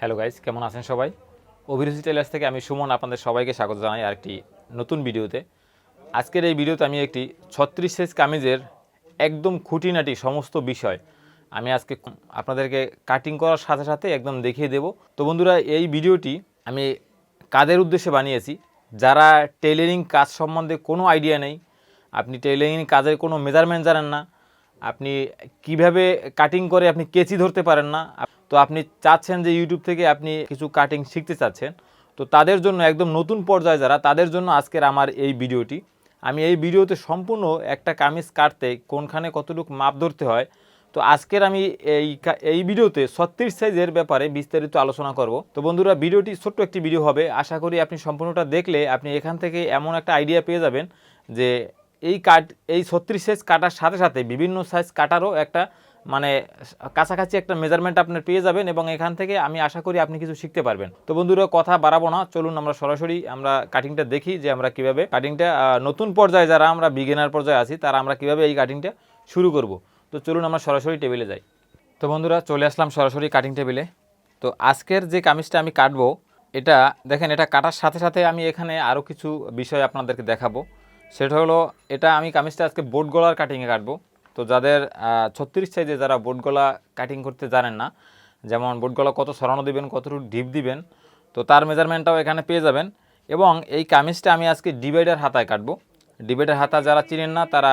Hello guys কেমন আছেন সবাই? অভিরুচি টেলার্স থেকে আমি সুমন আপনাদের সবাইকে স্বাগত জানাই আরেকটি নতুন ভিডিওতে। আজকের এই ভিডিওতে আমি একটি ছত্রিশ সাইজ কামিজের একদম খুঁটিনাটি সমস্ত বিষয় আমি আজকে আপনাদেরকে কাটিং করার সাথে সাথে একদম দেখিয়ে দেব। তো বন্ধুরা, এই ভিডিওটি আমি কাদের উদ্দেশ্যে বানিয়েছি? যারা টেইলারিং কাজ সম্বন্ধে কোনো আইডিয়া নেই, আপনি টেইলারিং কাজের কোনো মেজারমেন্ট জানেন না, আপনি কীভাবে কাটিং করে আপনি কেচি ধরতে পারেন না তো আপনি চাচ্ছেন যে ইউটিউব থেকে আপনি কিছু কাটিং শিখতে চাচ্ছেন। তো তাদের জন্য একদম নতুন পর্যায়ে যারা, তাদের জন্য আজকের আমার এই ভিডিওটি। আমি এই ভিডিওতে সম্পূর্ণ একটা কামিজ কাটতে কোনখানে কতটুকু মাপ ধরতে হয়। তো আজকের আমি এই এই ভিডিওতে ছত্রিশ সাইজের ব্যাপারে বিস্তারিত আলোচনা করব। তো বন্ধুরা, ভিডিওটি ছোট্ট একটি ভিডিও হবে। আশা করি আপনি সম্পূর্ণটা দেখলে আপনি এখান থেকে এমন একটা আইডিয়া পেয়ে যাবেন যে এই কাট এই ছত্রিশ সাইজ কাটার সাথে সাথে বিভিন্ন সাইজ কাটারও একটা মানে কাছাকাছি একটা মেজারমেন্ট আপনার পেয়ে যাবেন এবং এখান থেকে আমি আশা করি আপনি কিছু শিখতে পারবেন। তো বন্ধুরা, কথা বাড়াবো না, চলুন আমরা সরাসরি আমরা কাটিংটা দেখি যে আমরা কীভাবে কাটিংটা নতুন পর্যায়ে যারা আমরা বিগিনার পর্যায়ে আছি, তারা আমরা কীভাবে এই কাটিংটা শুরু করব। তো চলুন আমরা সরাসরি টেবিলে যাই। তো বন্ধুরা, চলে আসলাম সরাসরি কাটিং টেবিলে তো আজকের যে কামিজটা আমি কাটবো, এটা দেখেন, এটা কাটার সাথে সাথে আমি এখানে আরও কিছু বিষয় আপনাদেরকে দেখাবো। সেটা হলো, এটা আমি কামিজটা আজকে বোট গলার কাটিংয়ে কাটবো। তো যাদের ছত্রিশ সাইজে যারা বোট গলা কাটিং করতে জানেন না, যেমন বোট গলা কত সরানো দিবেন, কতটুকু ডিপ দিবেন, তো তার মেজারমেন্টটাও এখানে পেয়ে যাবেন। এবং এই কামিজটা আমি আজকে ডিভাইডার হাতায় কাটবো। ডিভাইডার হাতা যারা চিনেন না, তারা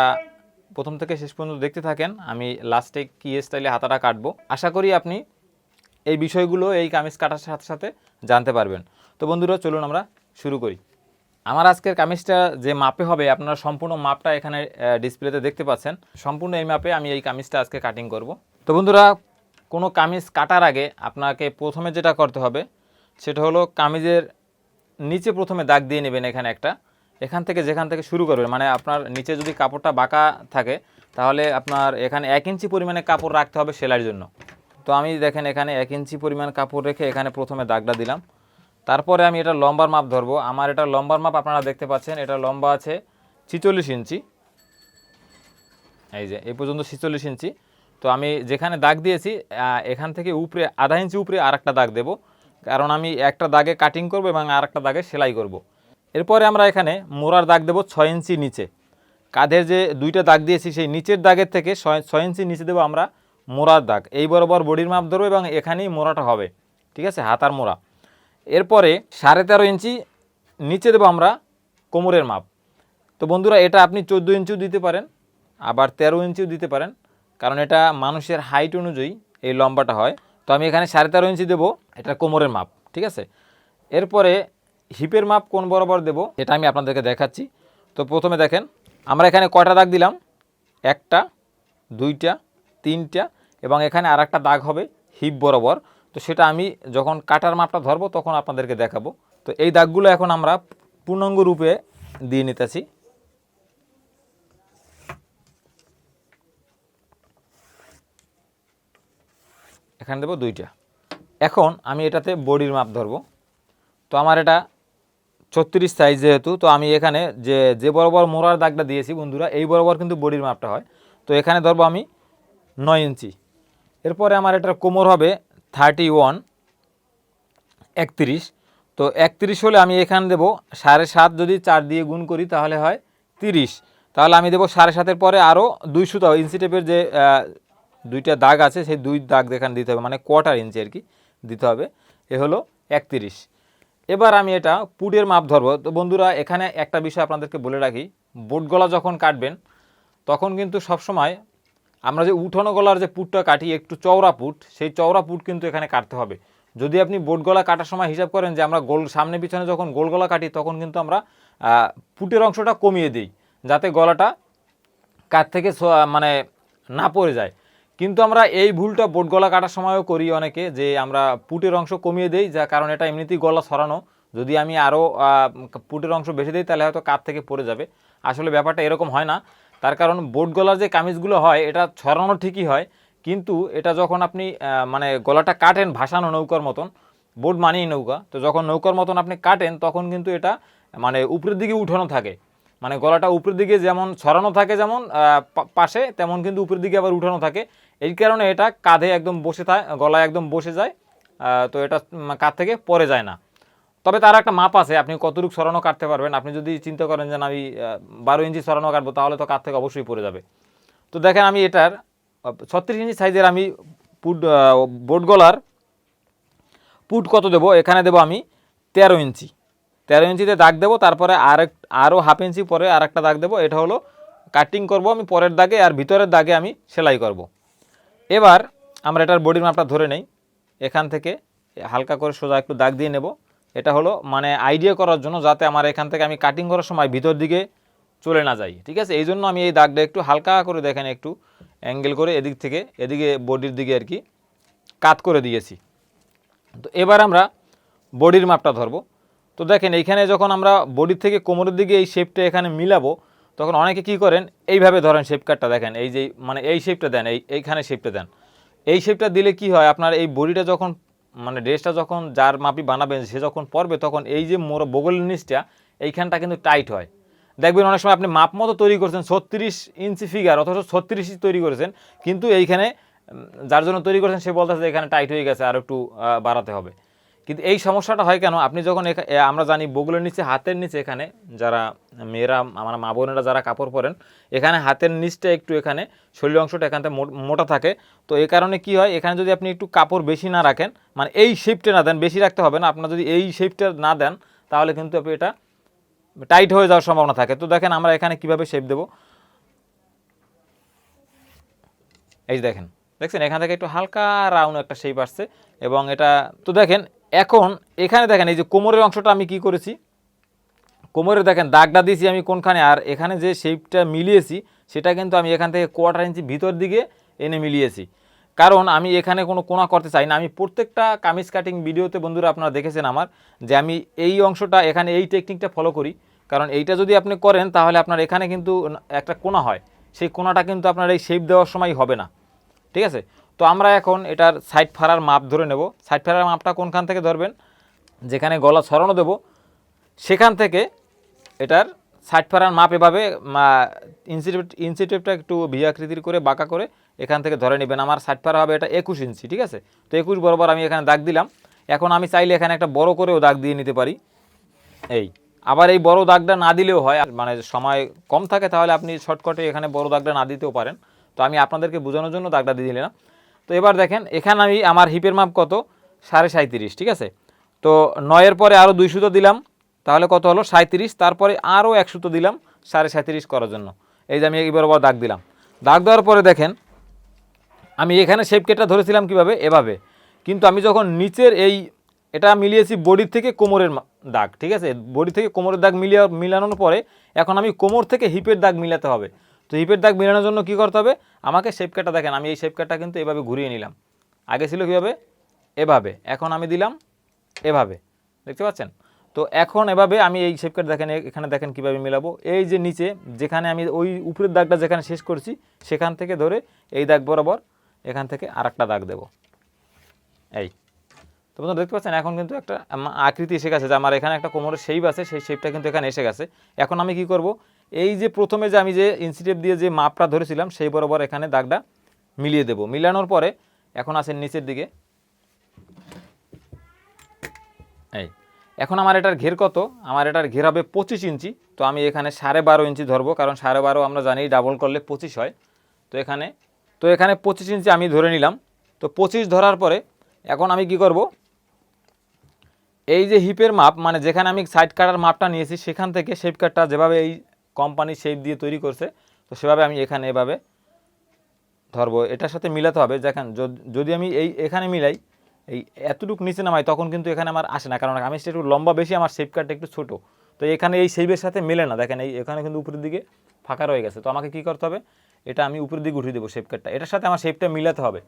প্রথম থেকে শেষ পর্যন্ত দেখতে থাকেন। আমি লাস্টে কি স্টাইলে হাতাটা কাটবো। আশা করি আপনি এই বিষয়গুলো, এই কামিজ কাটার সাথে সাথে জানতে পারবেন। তো বন্ধুরা, চলুন আমরা শুরু করি। আমার আজকের কামিজটা যে মাপে হবে, আপনারা সম্পূর্ণ মাপটা এখানে ডিসপ্লেতে দেখতে পাচ্ছেন। সম্পূর্ণ এই মাপে আমি এই কামিজটা আজকে কাটিং করব। তো বন্ধুরা, কোনো কামিজ কাটার আগে আপনাকে প্রথমে যেটা করতে হবে, সেটা হলো কামিজের নিচে প্রথমে দাগ দিয়ে নেবেন এখানে একটা। এখান থেকে যেখান থেকে শুরু করবেন মানে আপনার নিচে যদি কাপড়টা বাঁকা থাকে, তাহলে আপনার এখানে এক ইঞ্চি পরিমাণে কাপড় রাখতে হবে সেলাইয়ের জন্য। তো আমি দেখেন এখানে এক ইঞ্চি পরিমাণ কাপড় রেখে এখানে প্রথমে দাগটা দিলাম। তারপরে আমি এটা লম্বার মাপ ধরবো। আমার এটা লম্বার মাপ আপনারা দেখতে পাচ্ছেন, এটা লম্বা আছে ছিচল্লিশ ইঞ্চি। এই যে, এই পর্যন্ত ছিচল্লিশ ইঞ্চি। তো আমি যেখানে দাগ দিয়েছি এখান থেকে উপরে, আধা ইঞ্চি উপরে আর একটা দাগ দেবো। কারণ আমি একটা দাগে কাটিং করব এবং আর একটা দাগে সেলাই করব। এরপরে আমরা এখানে মোড়ার দাগ দেবো ছয় ইঞ্চি নিচে। কাঁধের যে দুইটা দাগ দিয়েছি, সেই নিচের দাগের থেকে ছয় ইঞ্চি নিচে দেবো আমরা মোড়ার দাগ। এই বরাবর বডির মাপ ধরবো এবং এখানেই মোড়াটা হবে। ঠিক আছে? হাতার মোড়া। এরপরে সাড়ে তেরো ইঞ্চি নিচে দেবো আমরা কোমরের মাপ। তো বন্ধুরা, এটা আপনি চোদ্দ ইঞ্চিও দিতে পারেন, আবার তেরো ইঞ্চিও দিতে পারেন, কারণ এটা মানুষের হাইট অনুযায়ী এই লম্বাটা হয়। তো আমি এখানে সাড়ে তেরো ইঞ্চি দেবো, এটা কোমরের মাপ, ঠিক আছে? এরপরে হিপের মাপ কোন বরাবর দেবো, এটা আমি আপনাদেরকে দেখাচ্ছি। তো প্রথমে দেখেন, আমরা এখানে কয়টা দাগ দিলাম? একটা, দুইটা, তিনটা, এবং এখানে আর একটা দাগ হবে হিপ বরাবর। তো সেটা আমি যখন কাটার মাপটা ধরবো তখন আপনাদেরকে দেখাবো। তো এই দাগগুলো এখন আমরা পূর্ণাঙ্গ রূপে দিয়ে নিতেছি। এখানে দেবো দুইটা। এখন আমি এটাতে বডির মাপ ধরবো। তো আমার এটা ছত্রিশ সাইজ যেহেতু, তো আমি এখানে যে যে বরাবর মোড়ার দাগটা দিয়েছি বন্ধুরা, এই বরাবর কিন্তু বডির মাপটা হয়। তো এখানে ধরবো আমি নয় ইঞ্চি। এরপরে আমার এটার কোমর হবে থার্টি ওয়ান, একত্রিশ। তো একত্রিশ হলে আমি এখানে দেবো সাড়ে সাত, যদি চার দিয়ে গুণ করি তাহলে হয় তিরিশ। তাহলে আমি দেবো সাড়ে সাতের পরে আরও দুই সুতা ইঞ্চি টেপের যে দুইটা দাগ আছে, সেই দুই দাগ এখানে দিতে হবে মানে কোয়ার্টার ইঞ্চি আর কি দিতে হবে। এ হলো একত্রিশ। এবার আমি এটা পুটের মাপ ধরবো। তো বন্ধুরা, এখানে একটা বিষয় আপনাদেরকে বলে রাখি, বোট গলা যখন কাটবেন, তখন কিন্তু সবসময় আমরা যে উঠানো গলার যে পুটটা কাটি, একটু চওড়া পুট, সেই চওড়া পুট কিন্তু এখানে কাটতে হবে। যদি আপনি বোট গলা কাটার সময় হিসাব করেন যে আমরা গোল, সামনে পিছনে যখন গোল গলা কাটি, তখন কিন্তু আমরা পুটের অংশটা কমিয়ে দিই, যাতে গলাটা কাঠ থেকে মানে না পড়ে যায়। কিন্তু আমরা এই ভুলটা বোট গলা কাটার সময়ও করি অনেকে, যে আমরা পুটের অংশ কমিয়ে দেই যা কারণ এটা এমনিতেই গলা সরানো। যদি আমি আরও পুটের অংশ বেশি দিই, তাহলে হয়তো কাঠ থেকে পড়ে যাবে। আসলে ব্যাপারটা এরকম হয় না। তার কারণ বোট গলার যে কামিজগুলো হয়, এটা ছড়ানো ঠিকই হয়, কিন্তু এটা যখন আপনি মানে গলাটা কাটেন ভাসানো নৌকার মতন, বোট মানেই নৌকা, তো যখন নৌকার মতন আপনি কাটেন, তখন কিন্তু এটা মানে উপরের দিকে উঠানো থাকে। মানে গলাটা উপরের দিকে যেমন ছড়ানো থাকে যেমন পাশে, তেমন কিন্তু উপরের দিকে আবার উঠানো থাকে। এই কারণে এটা কাঁধে একদম বসে থাকে গলায় একদম বসে যায় তো এটা কাঁধ থেকে পরে যায় না। তবে তার একটা মাপ আছে, আপনি কতটুকু সরানো কাটতে পারবেন। আপনি যদি চিন্তা করেন যে আমি বারো ইঞ্চি সরানো কাটবো, তাহলে তো কাত থেকে অবশ্যই পড়ে যাবে। তো দেখেন আমি এটার ছত্রিশ ইঞ্চি সাইজের আমি পুট বোট গলার পুট কত দেবো? এখানে দেবো আমি তেরো ইঞ্চি। তেরো ইঞ্চিতে দাগ দেবো, তারপরে আরেক আরও হাফ ইঞ্চি পরে আরেকটা দাগ দেবো। এটা হলো কাটিং করব আমি পরের দাগে, আর ভিতরের দাগে আমি সেলাই করব। এবার আমরা এটার বডির মাপটা ধরে নেই। এখান থেকে হালকা করে সোজা একটু দাগ দিয়ে নেব। এটা হলো মানে আইডিয়া করার জন্য যাতে আমার এখান থেকে আমি কাটিং করার সময় ভিতর দিকে চলে না যাই। ঠিক আছে? এই জন্য আমি এই দাগটা একটু হালকা করে দেখেন, একটু অ্যাঙ্গেল করে এদিক থেকে, এদিকে বডির দিকে আর কি কাত করে দিয়েছি। তো এবার আমরা বডির মাপটা ধরবো। তো দেখেন, এইখানে যখন আমরা বডির থেকে কোমরের দিকে এই শেপটা এখানে মিলাবো, তখন অনেকে কি করেন, এইভাবে ধরেন শেপ কাটটা দেখেন, এই যে মানে এই শেপটা দেন, এই, এইখানে শেপটা দেন। এই শেপটা দিলে কি হয়, আপনার এই বডিটা যখন মানে ড্রেসটা যখন যার মাপি বানাবেন, সে যখন পরবে, তখন এই যে মোর বগলের নিচটা, এইখানটা কিন্তু টাইট হয়। দেখবেন অনেক সময় আপনি মাপ মতো তৈরি করছেন, ছত্রিশ ইঞ্চি ফিগার অথচ ছত্রিশ তৈরি করেছেন, কিন্তু এইখানে যার জন্য তৈরি করেছেন, সে বলতেছে এখানে টাইট হয়ে গেছে, আর একটু বাড়াতে হবে। কিন্তু এই সমস্যাটা হয় কেন? আপনি যখন আমরা জানি বগুলের নিচে, হাতের নিচে এখানে যারা মেয়েরা, আমার মা বোনেরা যারা কাপড় পরেন, এখানে হাতের নিচটা একটু এখানে শরীর অংশটা এখান থেকে মো- মোটা থাকে। তো এই কারণে কি হয়? এখানে যদি আপনি একটু কাপড় বেশি না রাখেন মানে এই শেপটা না দেন, বেশি রাখতে হবে না, আপনার যদি এই শেপটা না দেন, তাহলে কিন্তু আপনি এটা টাইট হয়ে যাওয়ার সম্ভাবনা থাকে। তো দেখেন আমরা এখানে কীভাবে শেপ দেবো। এই দেখেন, দেখছেন? এখান থেকে একটু হালকা রাউন্ড একটা শেপ আসছে এবং এটা, তো দেখেন এখন এখানে দেখেন, এই যে কোমরের অংশটা আমি কি করেছি? কোমরে দেখেন, দাগটা দিয়েছি আমি কোনখানে, আর এখানে যে শেপটা মিলিয়েছি, সেটা কিন্তু আমি এখান থেকে কোয়ার্টার ইঞ্চি ভিতর দিকে এনে মিলিয়েছি। কারণ আমি এখানে কোনো কোনা করতে চাই না। আমি প্রত্যেকটা কামিজ কাটিং ভিডিওতে বন্ধুরা আপনারা দেখেছেন আমার, যে আমি এই অংশটা, এখানে এই টেকনিকটা ফলো করি। কারণ এইটা যদি আপনি করেন, তাহলে আপনার এখানে কিন্তু একটা কোনা হয়। সেই কোনাটা কিন্তু আপনার এই শেপ দেওয়ার সময় হবে না। ঠিক আছে? তো আমরা এখন এটার সাইড ফাড়ার মাপ ধরে নেব। সাইড ফাড়ার মাপটা কোনখান থেকে ধরবেন? যেখানে গলা ছড়ানো দেব। সেখান থেকে এটার সাইড ফাড়ার মাপ এভাবে ইনসিটিভ ইনসিটিভটা একটু ভিয়াকৃতির করে বাঁকা করে এখান থেকে ধরে নেবেন। আমার সাইড ফাড়া হবে এটা একুশ ইঞ্চি ঠিক আছে? তো একুশ বরাবর আমি এখানে দাগ দিলাম। এখন আমি চাইলে এখানে একটা বড় করেও দাগ দিয়ে নিতে পারি। এই, আবার এই বড় দাগটা না দিলেও হয়। মানে সময় কম থাকে, তাহলে আপনি শর্টকাটে এখানে বড় দাগটা না দিতেও পারেন। তো আমি আপনাদেরকে বোঝানোর জন্য দাগটা দিয়ে দিলাম। তো এবার দেখেন, এখানে আমি আমার হিপের মাপ কত? সাড়ে সাঁত্রিশ ঠিক আছে? তো নয়ের পরে আরও দুই সুতো দিলাম, তাহলে কত হলো? সাঁত্রিশ তারপরে আরও এক সুতো দিলাম সাড়ে সাঁত্রিশ করার জন্য। এই যে আমি এবার আবার দাগ দিলাম। দাগ দেওয়ার পরে দেখেন, আমি এখানে শেপ কেটটা ধরেছিলাম কীভাবে? এভাবে। কিন্তু আমি যখন নিচের এই, এটা মিলিয়েছি বডি থেকে কোমরের দাগ, ঠিক আছে? বডি থেকে কোমরের দাগ মিলিয়ে, মিলানোর পরে এখন আমি কোমর থেকে হিপের দাগ মিলাতে হবে। তো হিপের দাগ মেলানোর জন্য কি করতে হবে? আমাকে শেপ কাটটা দেখেন, আমি এই শেপ কাটটা কিন্তু এভাবে ঘুরিয়ে নিলাম। আগে ছিল কীভাবে? এভাবে। এখন আমি দিলাম এভাবে। দেখতে পাচ্ছেন? তো এখন এভাবে আমি এই শেপ কাট দেখেন, এখানে দেখেন কীভাবে মিলাবো। এই যে নিচে, যেখানে আমি ওই উপরের দাগটা যেখানে শেষ করছি, সেখান থেকে ধরে এই দাগ বরাবর এখান থেকে আর একটা দাগ দেবো। এই। তো বন্ধুরা, দেখতে পাচ্ছেন? এখন কিন্তু একটা আকৃতি এসে গেছে যে আমার এখানে একটা কোমরের শেপ আছে, সেই শেপটা কিন্তু এখানে এসে গেছে। এখন আমি কি করব? এই যে প্রথমে যে আমি যে ইনসিটেপ দিয়ে যে মাপটা ধরেছিলাম, সেই বরাবর এখানে দাগটা মিলিয়ে দেব। মিলানোর পরে এখন আসেন নিচের দিকে। এই, এখন আমার এটার ঘের কত? আমার এটার ঘের হবে পঁচিশ ইঞ্চি। তো আমি এখানে সাড়ে বারো ইঞ্চি ধরবো, কারণ সাড়ে বারো আমরা জানি ডাবল করলে পঁচিশ হয়। তো এখানে তো এখানে পঁচিশ ইঞ্চি আমি ধরে নিলাম। তো পঁচিশ ধরার পরে এখন আমি কি করব? এই যে হিপের মাপ মানে যেখানে আমি সাইড কাটার মাপটা নিয়েছি, সেখান থেকে শেপ কাটটা যেভাবে এই কোম্পানি শেপ দিয়ে তৈরি করছে, তো সেভাবে আমি এখানে এভাবে ধরবো। এটার সাথে মিলাতে হবে, দেখেন, যদি আমি এই, এখানে মিলাই, এই এতটুকু নিচে নামাই, তখন কিন্তু এখানে আমার আসে না, কারণ আমি একটু লম্বা বেশি, আমার শেপ কাটটা একটু ছোটো। তো এখানে এই শেপের সাথে মেলে না, দেখেন, এই এখানে কিন্তু উপরের দিকে ফাঁকা রয়ে গেছে। তো আমাকে কি করতে হবে, এটা আমি উপরের দিকে উঠিয়ে দেবো শেপ কাটটা এটার সাথে আমার শেপটা মিলাতে হবে।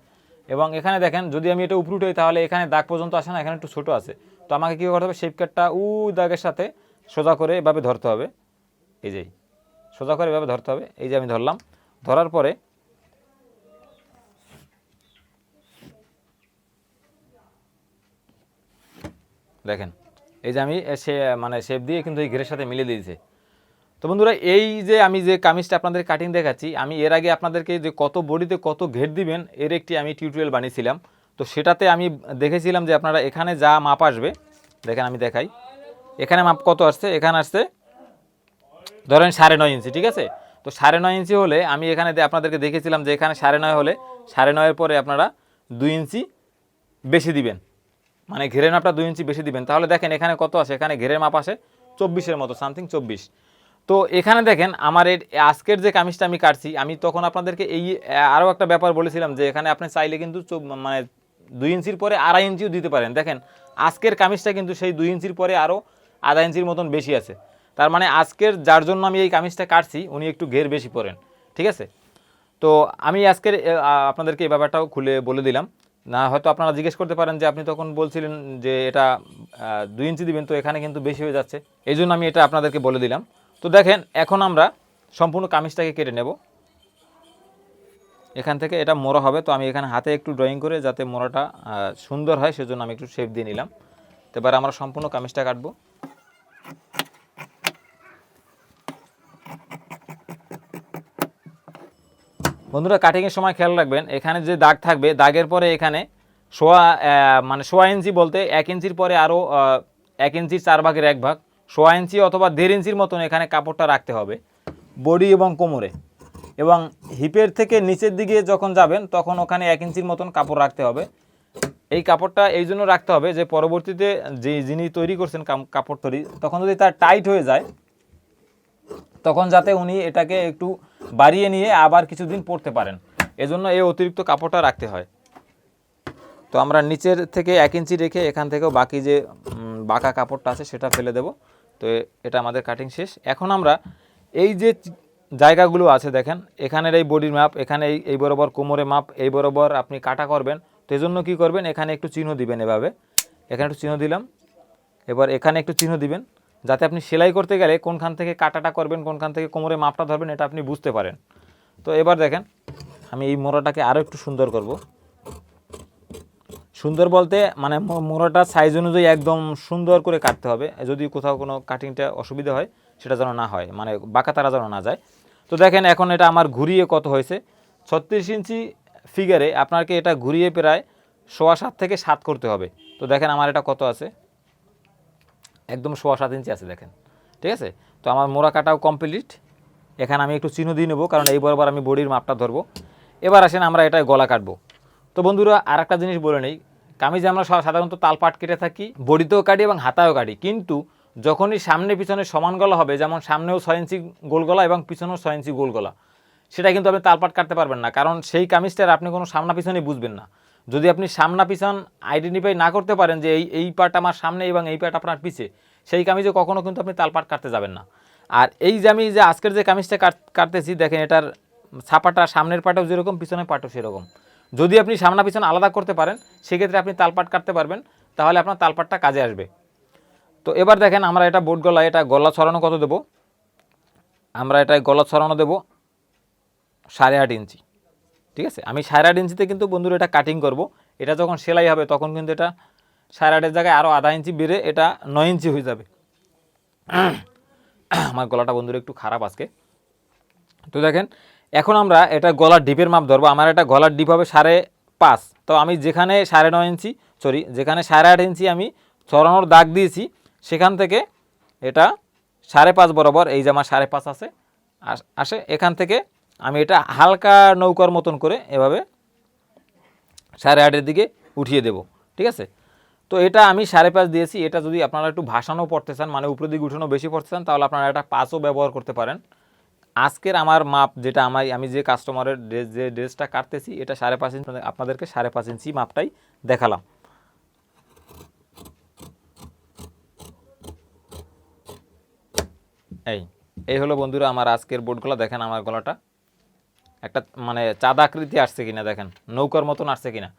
এবং এখানে দেখেন, যদি আমি এটা উপরে উঠাই, তাহলে এখানে দাগ পর্যন্ত আসে না, এখানে একটু ছোটো আছে। তো আমাকে কী করতে হবে শেপ কাটটা উ দাগের সাথে সোজা করে এভাবে ধরতে হবে। এই যেই সোজা করে এভাবে ধরতে হবে। এই যে আমি ধরলাম। ধরার পরে দেখেন, এই যে আমি সে মানে শেপ দিয়ে কিন্তু এই ঘেরের সাথে মিলে দিয়েছে। তো বন্ধুরা, এই যে আমি যে কামিজটা আপনাদের কাটিং দেখাচ্ছি, আমি এর আগে আপনাদেরকে যে কত বডিতে কত ঘের দিবেন, এর একটি আমি টিউটোরিয়াল বানিয়েছিলাম। তো সেটাতে আমি দেখেছিলাম যে আপনারা এখানে যা মাপ আসবে, দেখেন আমি দেখাই। এখানে মাপ কত আসছে? এখানে আসছে ধরেন সাড়ে নয় ইঞ্চি, ঠিক আছে? তো সাড়ে নয় ইঞ্চি হলে আমি এখানে আপনাদেরকে দেখেছিলাম যে এখানে সাড়ে নয় হলে সাড়ে নয়ের পরে আপনারা দুই ইঞ্চি বেশি দিবেন। মানে ঘেরের মাপটা দুই ইঞ্চি বেশি দিবেন। তাহলে দেখেন এখানে কত আসে এখানে ঘেরের মাপ আসে চব্বিশের মতো, সামথিং চব্বিশ। তো এখানে দেখেন আমার এর আজকের যে কামিজটা আমি কাটছি, আমি তখন আপনাদেরকে এই আরও একটা ব্যাপার বলেছিলাম যে এখানে আপনি চাইলে কিন্তু মানে দুই ইঞ্চির পরে আড়াই ইঞ্চিও দিতে পারেন। দেখেন, আজকের কামিজটা কিন্তু সেই দুই ইঞ্চির পরে আরও আধা ইঞ্চির মতন বেশি আছে। তার মানে আজকের যার জন্য আমি এই কামিজটা কাটছি, উনি একটু ঘের বেশি পরেন, ঠিক আছে? তো আমি আজকের আপনাদেরকে এই ব্যাপারটাও খুলে বলে দিলাম। না, হয়তো আপনারা জিজ্ঞেস করতে পারেন যে আপনি তখন বলছিলেন যে এটা দুই ইঞ্চি দিবেন, তো এখানে কিন্তু বেশি হয়ে যাচ্ছে। এই জন্য আমি এটা আপনাদেরকে বলে দিলাম। তো দেখেন, এখন আমরা সম্পূর্ণ কামিজটাকে কেটে নেব। এখান থেকে এটা মোড়া হবে, তো আমি এখানে হাতে একটু ড্রয়িং করে যাতে মোড়াটা সুন্দর হয়, সেজন্য আমি একটু শেপ দিয়ে নিলাম। এবার আমরা সম্পূর্ণ কামিজটা কাটবো। বন্ধুরা কাটিংয়ের সময় খেয়াল রাখবেন, এখানে যে দাগ থাকবে, দাগের পরে এখানে সোয়া মানে সোয়া ইঞ্চি বলতে এক ইঞ্চির পরে আরও এক ইঞ্চির চার ভাগের এক ভাগ, সোয়া ইঞ্চি অথবা দেড় ইঞ্চির মতন এখানে কাপড়টা রাখতে হবে, বডি এবং কোমরে। এবং হিপের থেকে নিচের দিকে যখন যাবেন, তখন ওখানে এক ইঞ্চির মতন কাপড় রাখতে হবে। এই কাপড়টা এই জন্য রাখতে হবে যে পরবর্তীতে যে যিনি তৈরি করছেন কাপড় তৈরি, তখন যদি তার টাইট হয়ে যায় তখন যাতে উনি এটাকে একটু বাড়িয়ে নিয়ে আবার কিছুদিন পরতে পারেন। এজন্য এই অতিরিক্ত কাপড়টা রাখতে হয়। তো আমরা নিচের থেকে এক ইঞ্চি রেখে এখান থেকেও বাকি যে বাঁকা কাপড়টা আছে সেটা ফেলে দেব। তো এটা আমাদের কাটিং শেষ। এখন আমরা এই যে জায়গাগুলো আছে দেখেন, এখানের এই বডির মাপ এখানে এই এই বরাবর কোমরে মাপ এই বরাবর আপনি কাটা করবেন। তো এই জন্য কী করবেন, এখানে একটু চিহ্ন দিবেন এভাবে। এখানে একটু চিহ্ন দিলাম। এবার এখানে একটু চিহ্ন দিবেন। যাতে আপনি সেলাই করতে গেলে কোনখান থেকে কাটাটা করবেন, কোনখান থেকে কোমরে মাপটা ধরবেন, এটা আপনি বুঝতে পারেন। তো এবার দেখেন, আমি এই মোড়াটাকে আরও একটু সুন্দর করব। সুন্দর বলতে মানে মো- মোড়াটার সাইজ অনুযায়ী একদম সুন্দর করে কাটতে হবে। যদি কোথাও কোনো কাটিংটা অসুবিধা হয়, সেটা যেন না হয় মানে বাঁকা তারা যেন না যায়। তো দেখেন, এখন এটা আমার ঘুরিয়ে কত হয়েছে? ছত্রিশ ইঞ্চি ফিগারে আপনাকে এটা ঘুরিয়ে প্রায় সোয়া সাত থেকে সাত করতে হবে। তো দেখেন, আমার এটা কত আছে? একদম সোয়া সাত ইঞ্চি আছে দেখেন। ঠিক আছে? তো আমার মোড়া কাটাও কমপ্লিট এখানে আমি একটু চিহ্ন দিয়ে নেব, কারণ এই বরাবর আমি বডির মাপটা ধরবো। এবার আসেন আমরা এটা গলা কাটবো। তো বন্ধুরা আর একটা জিনিস বলে নেই। কামিজে আমরা সাধারণত তালপাট কেটে থাকি, বডিতেও কাটি এবং হাতায়ও কাটি। কিন্তু যখনই সামনে পিছনে সমান গলা হবে, যেমন সামনেও ছয় ইঞ্চি গোল গলা এবং পিছনেও ছয় ইঞ্চি গোল গলা সেটা কিন্তু আপনি তালপাট কাটতে পারবেন না। কারণ সেই কামিজটার আপনি কোনো সামনা পিছনে বুঝবেন না। যদি আপনি সামনা পিছন আইডেন্টিফাই না করতে পারেন যে এই এই পার্ট আমার সামনে এবং এই পার্ট আপনার পিছে, সেই কামিজে কখনও কিন্তু আপনি তালপাট কাটতে যাবেন না। আর এই যে আমি যে আজকের যে কামিজটা কাট, কাটতেছি, দেখেন এটার ছাপাটা সামনের পাটেও যেরকম, পিছনের পাটেও সেরকম। যদি আপনি সামনা পিছন আলাদা করতে পারেন, সেক্ষেত্রে আপনি তালপাট কাটতে পারবেন, তাহলে আপনার তালপাটটা কাজে আসবে। তো এবার দেখেন আমরা এটা বোট গলা এটা গলা ছড়ানো কত দেবো? আমরা এটা গলা ছড়ানো দেবো সাড়ে আট ইঞ্চি। ঠিক আছে? আমি সাড়ে আট ইঞ্চিতে কিন্তু বন্ধুরা এটা কাটিং করব। এটা যখন সেলাই হবে তখন কিন্তু এটা সাড়ে আটের জায়গায় আরও আধা ইঞ্চি বেড়ে এটা নয় ইঞ্চি হয়ে যাবে। আমার গলাটা বন্ধুরা একটু খারাপ আজকে। তো দেখেন, এখন আমরা এটা গলার ডিপের মাপ ধরবো। আমার এটা গলার ডিপ হবে সাড়ে পাঁচ। তো আমি যেখানে সাড়ে নয় ইঞ্চি সরি যেখানে সাড়ে আট ইঞ্চি আমি ছড়ানোর দাগ দিয়েছি, সেখান থেকে এটা সাড়ে পাঁচ বরাবর, এই যে আমার সাড়ে পাঁচ আছে, আস- আসে, এখান থেকে আমি এটা হালকা নৌকার মতন করে এভাবে সাড়ে আটের দিকে উঠিয়ে দেব, ঠিক আছে? তো এটা আমি সাড়ে পাঁচ দিয়েছি, এটা যদি আপনারা একটু ভাসানো পড়তে চান মানে উপরের দিকে উঠানো বেশি পড়তে চান, তাহলে আপনারা এটা পাঁচও ব্যবহার করতে পারেন। আজকের আমার মাপ যেটা আমার, আমি যে কাস্টমারের ড্রেস, যে ড্রেসটা কাটতেছি, এটা সাড়ে পাঁচ ইঞ্চি, আপনাদেরকে সাড়ে পাঁচ ইঞ্চি মাপটাই দেখালাম। এই এই হলো বন্ধুরা আমার আজকের বোর্ড গলা দেখেন আমার গলাটা। একটা মানে চাঁদা আকৃতি আসছে কিনা দেখেন, নৌকার মতন আসছে কিনা।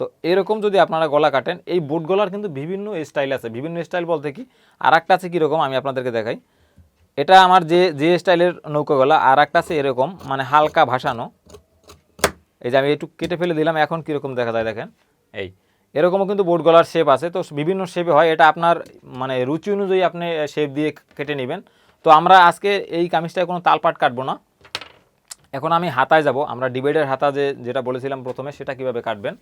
তো এরকম যদি আপনারা গলা কাটেন, এই বুট গলার কিন্তু বিভিন্ন স্টাইল আছে। বিভিন্ন স্টাইল বলতে কি আর একটা আছে কীরকম, আমি আপনাদেরকে দেখাই। এটা আমার যে যে স্টাইলের নৌকা গলা আর একটা আছে এরকম মানে হালকা ভাসানো। এই যে আমি একটু কেটে ফেলে দিলাম, এখন কীরকম দেখা যায় দেখেন। এই, এরকমও কিন্তু বোট গলার শেপ আছে। তো বিভিন্ন শেপে হয়, এটা আপনার মানে রুচি অনুযায়ী আপনি শেপ দিয়ে কেটে নেবেন। তো আমরা আজকে এই কামিজটায় কোনো তালপাট কাটবো না। এখন আমি হাতায় যাব। আমরা ডিভাইডার হাতা যে, যেটা বলেছিলাম প্রথমে, সেটা কীভাবে কাটবেন?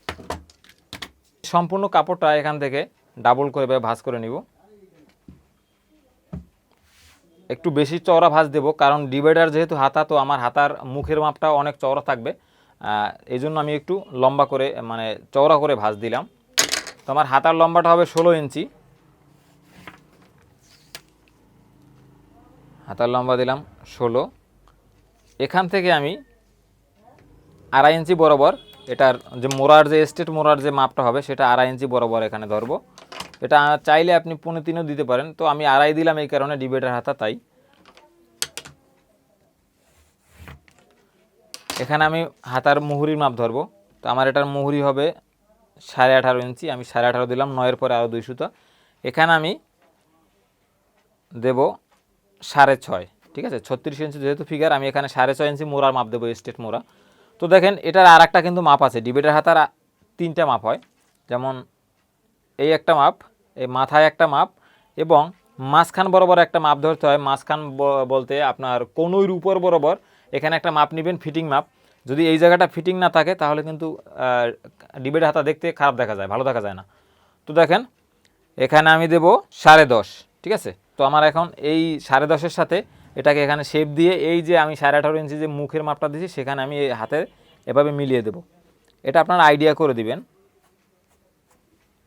সম্পূর্ণ কাপড়টা এখান থেকে ডাবল করে ভাঁজ করে নিব। একটু বেশি চওড়া ভাঁজ দেবো, কারণ ডিভাইডার যেহেতু হাতা, তো আমার হাতার মুখের মাপটা অনেক চওড়া থাকবে। এই জন্য আমি একটু লম্বা করে মানে চওড়া করে ভাঁজ দিলাম। তো আমার হাতার লম্বাটা হবে ষোলো ইঞ্চি। হাতার লম্বা দিলাম ষোলো। এখান থেকে আমি আড়াই ইঞ্চি বরাবর এটার যে মোড়ার যে স্টেট মোড়ার যে মাপটা হবে, সেটা আড়াই ইঞ্চি বরাবর এখানে ধরবো। এটা চাইলে আপনি পনেরো তিনও দিতে পারেন। তো আমি আড়াই দিলাম এই কারণে ডিবেটার হাতা তাই। এখানে আমি হাতার মুহুরির মাপ ধরবো। তো আমার এটার মুহুরি হবে সাড়ে আঠারো ইঞ্চি। আমি সাড়ে আঠারো দিলাম, নয়ের পরে আরও দুই সুতো। এখানে আমি দেব সাড়ে ছয়। ঠিক আছে? ছত্রিশ ইঞ্চি যেহেতু ফিগার আমি এখানে সাড়ে ছয় ইঞ্চি মোড়ার মাপ দেবো স্টেট মোড়া। তো দেখেন, এটার আর একটা কিন্তু মাপ আছে। ডিবেটের হাতার তিনটা মাপ হয়। যেমন এই একটা মাপ, এই মাথায় একটা মাপ এবং মাঝখান বরাবর একটা মাপ ধরতে হয়। মাঝখান বলতে আপনার কনুইর উপর বরাবর এখানে একটা মাপ নেবেন ফিটিং মাপ। যদি এই জায়গাটা ফিটিং না থাকে, তাহলে কিন্তু ডিবেট হাতা দেখতে খারাপ দেখা যায়, ভালো দেখা যায় না। তো দেখেন, এখানে আমি দেব সাড়ে দশ, ঠিক আছে? তো আমার এখন এই সাড়ে দশের সাথে এটাকে এখানে শেপ দিয়ে এই যে আমি সাড়ে আঠারো ইঞ্চি যে মুখের মাপটা দিয়েছি, সেখানে আমি এই হাতে এভাবে মিলিয়ে দেব। এটা আপনার আইডিয়া করে দিবেন।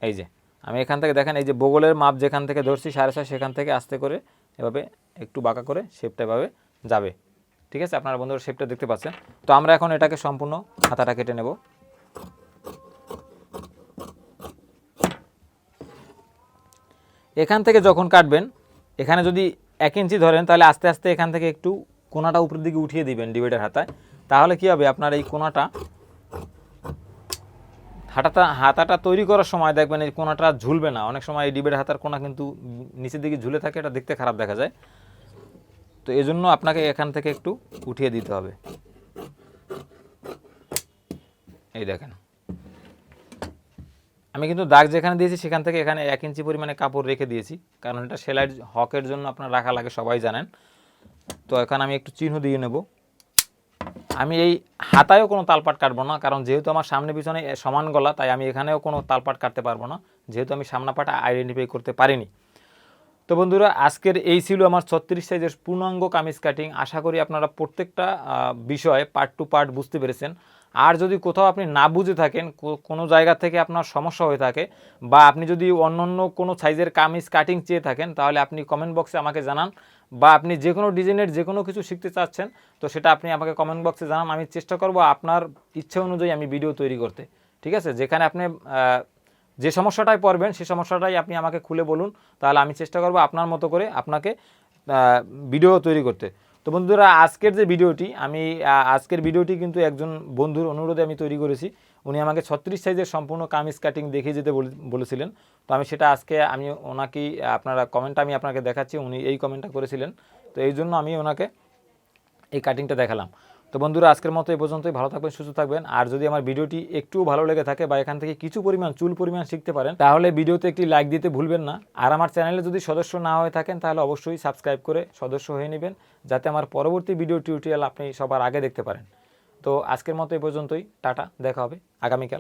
এই যে, আমি এখান থেকে দেখেন, এই যে বগলের মাপ যেখান থেকে ধরছি, সাড়ে ছয় সেখান থেকে আস্তে করে এভাবে একটু বাঁকা করে শেপটা এভাবে যাবে। ঠিক আছে? আপনারা বন্ধুরা শেপটা দেখতে পাচ্ছেন। তো আমরা এখন এটাকে সম্পূর্ণ হাতাটা কেটে নেব। এখান থেকে যখন কাটবেন, এখানে যদি এক ইঞ্চি ধরেন, তাহলে আস্তে আস্তে এখান থেকে একটু কোনাটা উপরের দিকে উঠিয়ে দিবেন ডিভাইডার হাতায়। তাহলে কি হবে? আপনার এই কোনাটা, হাতাটা হাতাটা তৈরি করার সময় দেখবেন এই কোনাটা ঝুলবে না। অনেক সময় এই ডিবের হাতার কোনা কিন্তু নিচের দিকে ঝুলে থাকে, এটা দেখতে খারাপ দেখা যায়। তো এই জন্য আপনাকে এখান থেকে একটু উঠিয়ে দিতে হবে। এই দেখেন। আমি কিন্তু দাগ যেখানে দিয়েছি, সেখান থেকে এখানে এক ইঞ্চি পরিমাণে কাপড় রেখে দিয়েছি। কারণ এটা সেলাইয়ের হকের জন্য আপনার রাখা লাগে, সবাই জানেন। তো এখানে আমি একটু চিহ্ন দিয়ে নেব। আমি এই হাতায়ও কোনো তালপাট কাটবো না, কারণ যেহেতু আমার সামনে পিছনে সমান গলা, তাই আমি এখানেও কোনো তালপাট কাটতে পারব না। যেহেতু আমি সামনা পাটা আইডেন্টিফাই করতে পারিনি। তো বন্ধুরা, আজকের এই ছিল আমার ছত্রিশ সাইজের পূর্ণাঙ্গ কামিজ কাটিং আশা করি আপনারা প্রত্যেকটা বিষয়ে পার্ট টু পার্ট বুঝতে পেরেছেন। আর যদি কোথাও আপনি না বুঝে থাকেন কোনো জায়গা থেকে আপনার সমস্যা হয়ে থাকে বা আপনি যদি অন্য অন্য কোনো সাইজের কামিজ কাটিং চেয়ে থাকেন, তাহলে আপনি কমেন্ট বক্সে আমাকে জানান বা আপনি যে কোনো ডিজাইনের যে কোনো কিছু শিখতে চাচ্ছেন, তো সেটা আপনি আমাকে কমেন্ট বক্সে জানান। আমি চেষ্টা করব আপনার ইচ্ছে অনুযায়ী আমি ভিডিও তৈরি করতে। ঠিক আছে? যেখানে আপনি যে সমস্যাটায় পড়বেন সেই সমস্যাটাই আপনি আমাকে খুলে বলুন। তাহলে আমি চেষ্টা করব আপনার মতো করে আপনাকে ভিডিও তৈরি করতে। তো বন্ধুরা, আজকের যে ভিডিওটি, আমি আজকের ভিডিওটি কিন্তু একজন বন্ধুর অনুরোধে আমি তৈরি করেছি। উনি আমাকে ছত্রিশ সাইজের সম্পূর্ণ কামিজ কাটিং দেখিয়ে যেতে বলে- বলেছিলেন। তো আমি সেটা আজকে আমি ওনাকেই, আপনারা কমেন্টটা আমি আপনাকে দেখাচ্ছি, উনি এই কমেন্টটা করেছিলেন। তো এই জন্য আমি ওনাকে এই কাটিংটা দেখালাম। তো বন্ধুরা, আজকের মতো এই পর্যন্তই। ভালো থাকবেন, সুস্থ থাকবেন। আর যদি আমার ভিডিওটি একটু ভালো লেগে থাকে বা এখান থেকে কিছু পরিমাণ, চুল পরিমাণ শিখতে পারেন, তাহলে ভিডিওতে একটি লাইক দিতে ভুলবেন না। আর আমার চ্যানেলে যদি সদস্য না হয়ে থাকেন, তাহলে অবশ্যই সাবস্ক্রাইব করে সদস্য হয়ে নেবেন, যাতে আমার পরবর্তী ভিডিও টিউটোরিয়াল আপনি সবার আগে দেখতে পারেন। তো আজকের মতো এই পর্যন্তই। টাটা, দেখা হবে আগামীকাল।